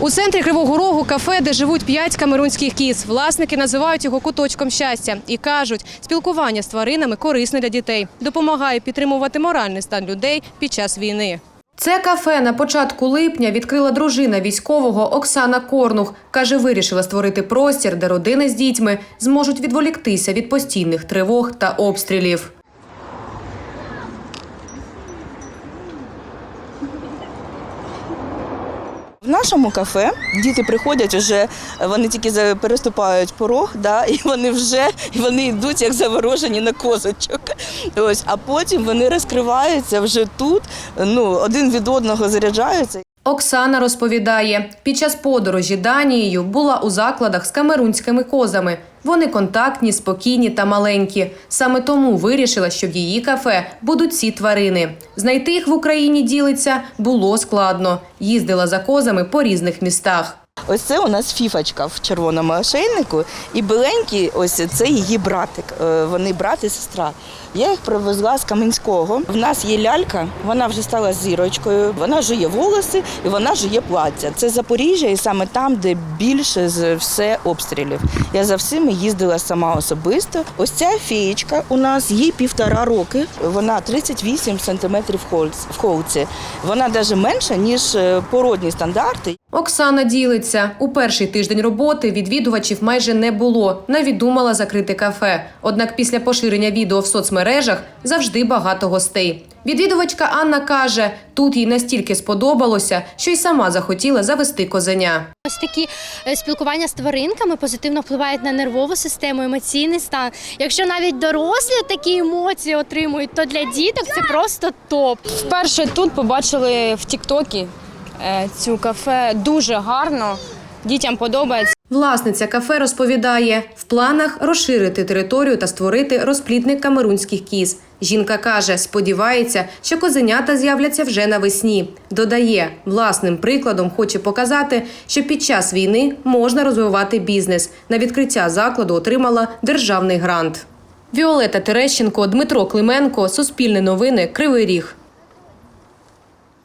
У центрі Кривого Рогу кафе, де живуть п'ять камерунських кіз. Власники називають його куточком щастя і кажуть, спілкування з тваринами корисне для дітей, допомагає підтримувати моральний стан людей під час війни. Це кафе на початку липня відкрила дружина військового Оксана Корнух. Каже, вирішила створити простір, де родини з дітьми зможуть відволіктися від постійних тривог та обстрілів. Нашому кафе діти приходять вже, вони тільки переступають порог, да, і вони вже і вони йдуть як заворожені на козочок. Ось, а потім вони розкриваються вже тут, ну, один від одного заряджаються. Оксана розповідає, під час подорожі Данією була у закладах з камерунськими козами. Вони контактні, спокійні та маленькі. Саме тому вирішила, що в її кафе будуть ці тварини. Знайти їх в Україні ділиться було складно. Їздила за козами по різних містах. Ось це у нас фіфочка в червоному ошейнику, і біленький, ось це її братик. Е, Вони брат і сестра. Я їх привезла з Каменського. В нас є лялька, вона вже стала зірочкою. Вона жує волоси і вона жує плаття. Це Запоріжжя, і саме там, де більше з все обстрілів. Я за всіми їздила сама особисто. Ось ця феєчка у нас їй півтора роки. Вона 38 сантиметрів в холці. Вона навіть менша ніж е, породні стандарти. Оксана ділиться. У перший тиждень роботи відвідувачів майже не було. Навіть думала закрити кафе. Однак після поширення відео в соцмережах завжди багато гостей. Відвідувачка Анна каже, тут їй настільки сподобалося, що й сама захотіла завести козеня. Ось такі е, спілкування з тваринками позитивно впливають на нервову систему, емоційний стан. Якщо навіть дорослі такі емоції отримують, то для діток це просто топ. Вперше тут побачили в Тіктокі цю кафе дуже гарно. Дітям подобається. Власниця кафе розповідає, в планах розширити територію та створити розплідник камерунських кіз. Жінка каже, сподівається, що козенята з'являться вже навесні. Додає, власним прикладом хоче показати, що під час війни можна розвивати бізнес. На відкриття закладу отримала державний грант. Віолета Терещенко, Дмитро Клименко, Суспільне новини, Кривий Ріг.